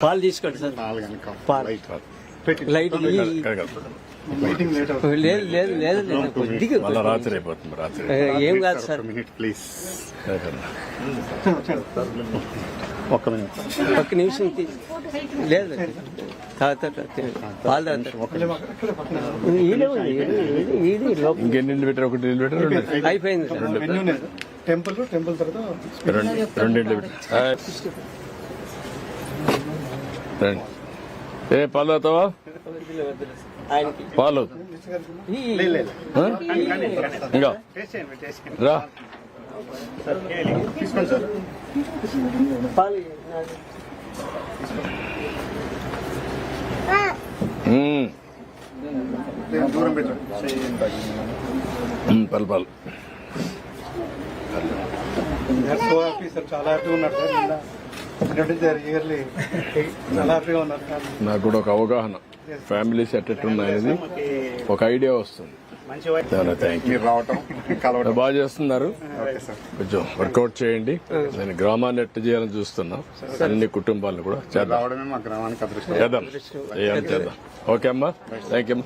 పాలు తీసుకోండి సార్. పాలు లైట్ లేదు లేదు లేదు కొద్దిగా మళ్ళా రాత్రి అయిపోతుంది రాత్రి ఏ, కాదు సార్. మినిట్ ప్లీజ్ ఒక్క మినిట్ ఒక్క నిమిషం తీ- లేదు పాలు ఇంకెన్ని ఒకటి అయిపోయింది సార్. మెన్యూ లేదు. టెంపుల్ టెంపుల్ తర్వాత ఏ పాలు ఆయనకి. పాలు? ఇంకా. రా. పాలు. పాలు చాలా హ్యాపీగా ఉన్నారు. సార్ నాకు కూడా ఒక అవగాహన. ఫ్యామిలీ సెట్ ఉన్నాయనేది ఒక ఐడియా వస్తుంది. చాలా థ్యాంక్ యూ మీరు రావటం కలవటం. బాగా చేస్తున్నారు. ఓకే సార్ కొంచెం వర్కౌట్ చేయండి. నేను గ్రామాన్ని ఎట్ట చేయాలని చూస్తున్నా. అన్ని కుటుంబాలను కూడా చేద్దాం. చేద్దాం. ఓకే అమ్మా. Thank you